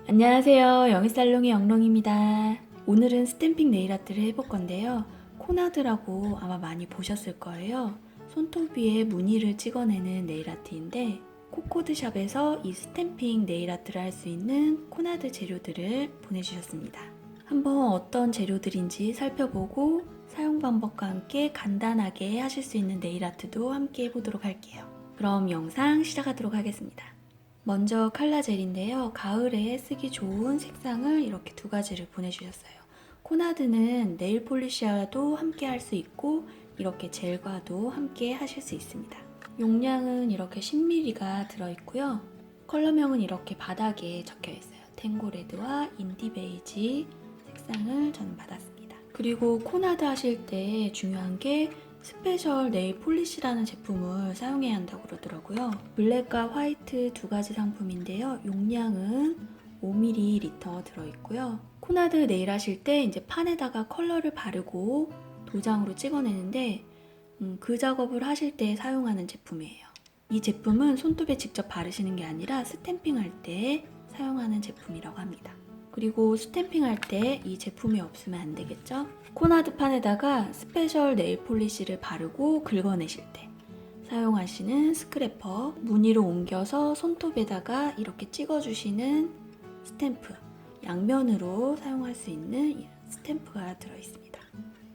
안녕하세요. 영희살롱의 영롱입니다. 오늘은 스탬핑 네일 아트를 해볼 건데요. 코나드라고 아마 많이 보셨을 거예요. 손톱 위에 무늬를 찍어내는 네일 아트인데 코코드샵에서 이 스탬핑 네일 아트를 할 수 있는 코나드 재료들을 보내주셨습니다. 한번 어떤 재료들인지 살펴보고 사용 방법과 함께 간단하게 하실 수 있는 네일 아트도 함께 해보도록 할게요. 그럼 영상 시작하도록 하겠습니다. 먼저 칼라 젤인데요. 가을에 쓰기 좋은 색상을 이렇게 두 가지를 보내주셨어요. 코나드는 네일 폴리시와도 함께 할 수 있고 이렇게 젤과도 함께 하실 수 있습니다. 용량은 이렇게 10ml가 들어있고요. 컬러명은 이렇게 바닥에 적혀 있어요. 탱고레드와 인디 베이지 색상을 저는 받았습니다. 그리고 코나드 하실 때 중요한 게 스페셜 네일 폴리시라는 제품을 사용해야 한다고 그러더라고요. 블랙과 화이트 두 가지 상품인데요. 용량은 5ml 들어있고요. 코나드 네일 하실 때 이제 판에다가 컬러를 바르고 도장으로 찍어내는데 음, 그 작업을 하실 때 사용하는 제품이에요. 이 제품은 손톱에 직접 바르시는 게 아니라 스탬핑 할 때 사용하는 제품이라고 합니다. 그리고 스탬핑 할 때 이 제품이 없으면 안 되겠죠? 코나드 판에다가 스페셜 네일 폴리시를 바르고 긁어내실 때 사용하시는 스크래퍼, 무늬로 옮겨서 손톱에다가 이렇게 찍어주시는 스탬프, 양면으로 사용할 수 있는 이 스탬프가 들어있습니다.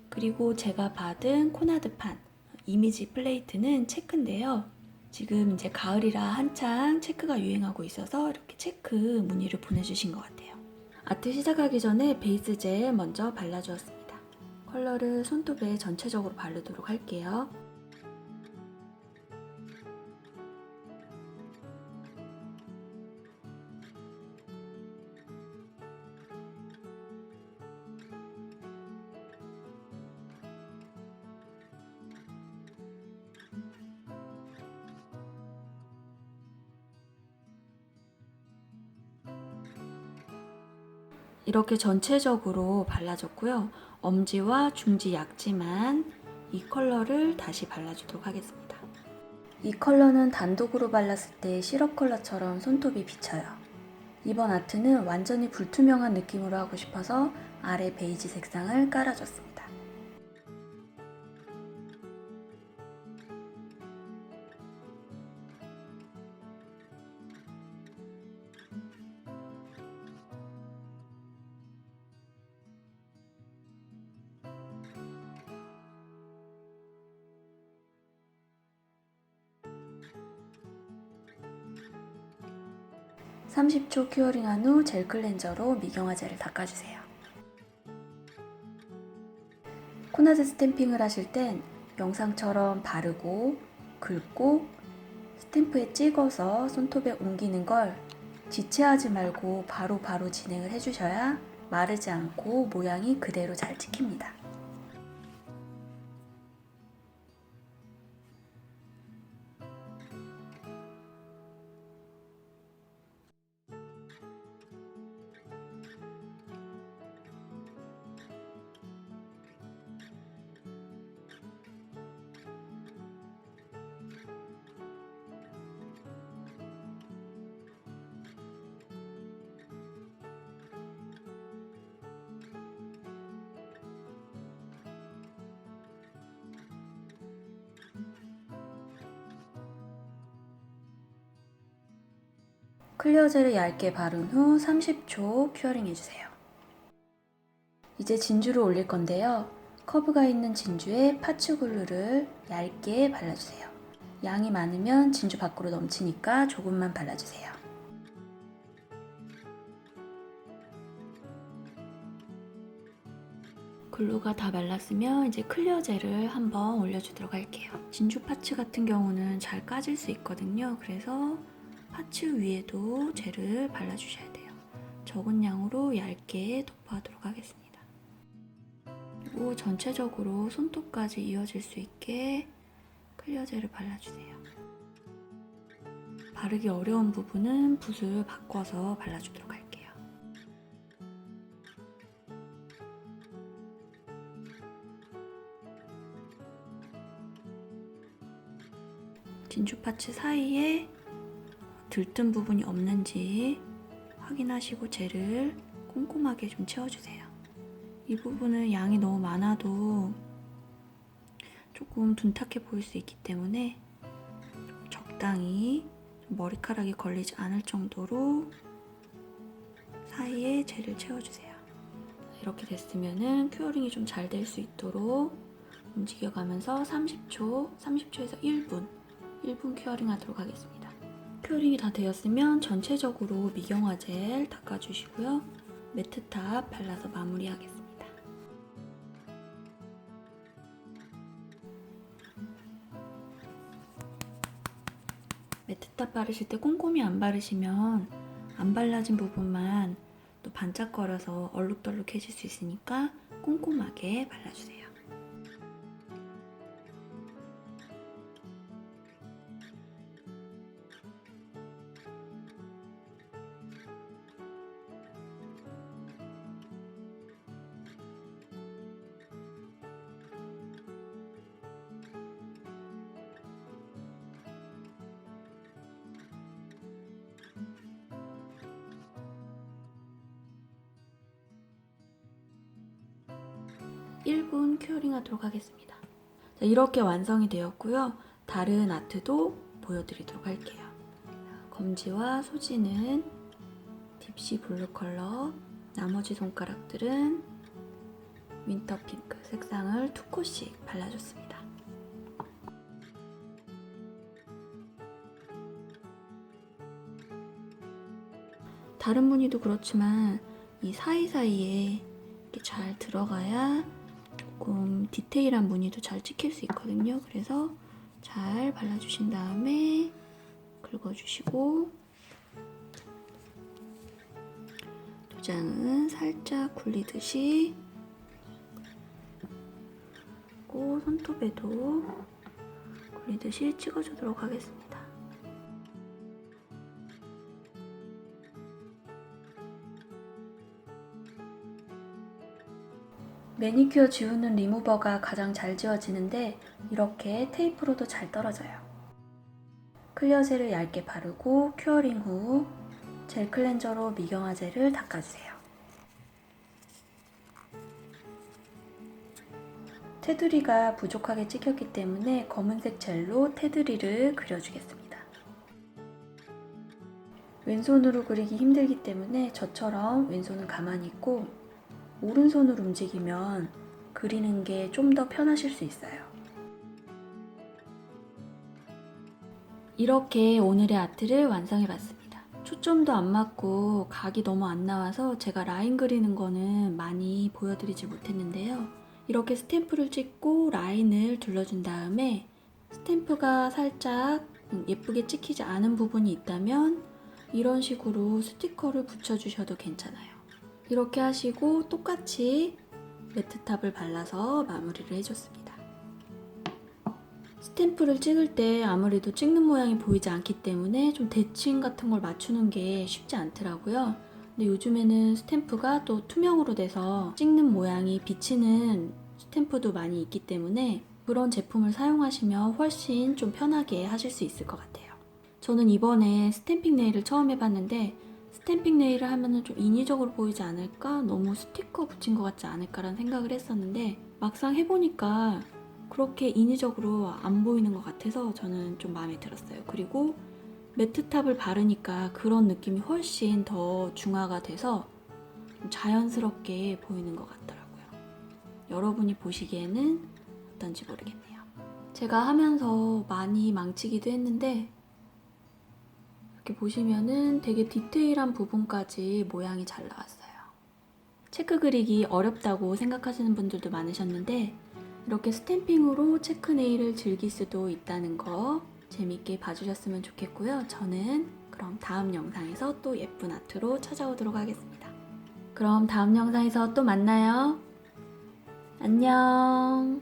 그리고 제가 받은 코나드 판, 이미지 플레이트는 체크인데요. 지금 이제 가을이라 한창 체크가 유행하고 있어서 이렇게 체크 무늬를 보내주신 것 같아요. 아트 시작하기 전에 베이스 젤 먼저 발라주었습니다. 컬러를 손톱에 전체적으로 바르도록 할게요. 이렇게 전체적으로 발라줬고요. 엄지와 중지 약지만 이 컬러를 다시 발라주도록 하겠습니다. 이 컬러는 단독으로 발랐을 때 시럽 컬러처럼 손톱이 비쳐요. 이번 아트는 완전히 불투명한 느낌으로 하고 싶어서 아래 베이지 색상을 깔아줬습니다. (30초) 큐어링한 후 젤 클렌저로 미경화 젤을 닦아주세요. 코나드 스탬핑을 하실 땐 영상처럼 바르고 긁고 스탬프에 찍어서 손톱에 옮기는 걸 지체하지 말고 바로바로 바로 진행을 해주셔야 마르지 않고 모양이 그대로 잘 찍힙니다. 클리어젤을 얇게 바른 후 30초 큐어링 해주세요. 이제 진주를 올릴 건데요. 커브가 있는 진주에 파츠글루를 얇게 발라주세요. 양이 많으면 진주 밖으로 넘치니까 조금만 발라주세요. 글루가 다 말랐으면 이제 클리어 젤을 한번 올려주도록 할게요. 진주 파츠 같은 경우는 잘 까질 수 있거든요. 그래서 파츠 위에도 젤을 발라주셔야 돼요. 적은 양으로 얇게 도포하도록 하겠습니다. 그리고 전체적으로 손톱까지 이어질 수 있게 클리어 젤을 발라주세요. 바르기 어려운 부분은 붓을 바꿔서 발라주도록 할게요. 진주 파츠 사이에 들뜬 부분이 없는지 확인하시고 젤을 꼼꼼하게 좀 채워주세요. 이 부분은 양이 너무 많아도 조금 둔탁해 보일 수 있기 때문에 좀 적당히 좀 머리카락이 걸리지 않을 정도로 사이에 젤을 채워주세요. 이렇게 됐으면은 큐어링이 좀 잘 될 수 있도록 움직여가면서 30초, 30초에서 1분, 1분 큐어링 하도록 하겠습니다. 큐어링이 다 되었으면 전체적으로 미경화 젤 닦아주시고요. 매트탑 발라서 마무리하겠습니다. 매트탑 바르실 때 꼼꼼히 안 바르시면 안 발라진 부분만 또 반짝거려서 얼룩덜룩해질 수 있으니까 꼼꼼하게 발라주세요. 일분 큐어링 하도록 하겠습니다. 자, 이렇게 완성이 되었고요. 다른 아트도 보여드리도록 할게요. 검지와 소지는 딥시 블루 컬러, 나머지 손가락들은 윈터 핑크 색상을 두 코씩 발라줬습니다. 다른 무늬도 그렇지만 이 사이사이에 이렇게 잘 들어가야 디테일한 무늬도 잘 찍힐 수 있거든요. 그래서 잘 발라주신 다음에 긁어주시고 도장은 살짝 굴리듯이 그리고 손톱에도 굴리듯이 찍어주도록 하겠습니다. 매니큐어 지우는 리무버가 가장 잘 지워지는데 이렇게 테이프로도 잘 떨어져요. 클리어 젤을 얇게 바르고 큐어링 후 젤 클렌저로 미경화 젤을 닦아주세요. 테두리가 부족하게 찍혔기 때문에 검은색 젤로 테두리를 그려주겠습니다. 왼손으로 그리기 힘들기 때문에 저처럼 왼손은 가만히 있고 오른손으로 움직이면 그리는 게 좀 더 편하실 수 있어요. 이렇게 오늘의 아트를 완성해 봤습니다. 초점도 안 맞고 각이 너무 안 나와서 제가 라인 그리는 거는 많이 보여드리지 못했는데요. 이렇게 스탬프를 찍고 라인을 둘러준 다음에 스탬프가 살짝 예쁘게 찍히지 않은 부분이 있다면 이런 식으로 스티커를 붙여주셔도 괜찮아요. 이렇게 하시고 똑같이 매트탑을 발라서 마무리를 해줬습니다. 스탬프를 찍을 때 아무래도 찍는 모양이 보이지 않기 때문에 좀 대칭 같은 걸 맞추는 게 쉽지 않더라고요. 근데 요즘에는 스탬프가 또 투명으로 돼서 찍는 모양이 비치는 스탬프도 많이 있기 때문에 그런 제품을 사용하시면 훨씬 좀 편하게 하실 수 있을 것 같아요. 저는 이번에 스탬핑 네일을 처음 해봤는데 스탬핑 네일을 하면은 좀 인위적으로 보이지 않을까? 너무 스티커 붙인 것 같지 않을까라는 생각을 했었는데 막상 해보니까 그렇게 인위적으로 안 보이는 것 같아서 저는 좀 마음에 들었어요. 그리고 매트탑을 바르니까 그런 느낌이 훨씬 더 중화가 돼서 좀 자연스럽게 보이는 것 같더라고요. 여러분이 보시기에는 어떤지 모르겠네요. 제가 하면서 많이 망치기도 했는데 이렇게 보시면은 되게 디테일한 부분까지 모양이 잘 나왔어요. 체크 그리기 어렵다고 생각하시는 분들도 많으셨는데 이렇게 스탬핑으로 체크 네일을 즐길 수도 있다는 거 재밌게 봐주셨으면 좋겠고요. 저는 그럼 다음 영상에서 또 예쁜 아트로 찾아오도록 하겠습니다. 그럼 다음 영상에서 또 만나요. 안녕.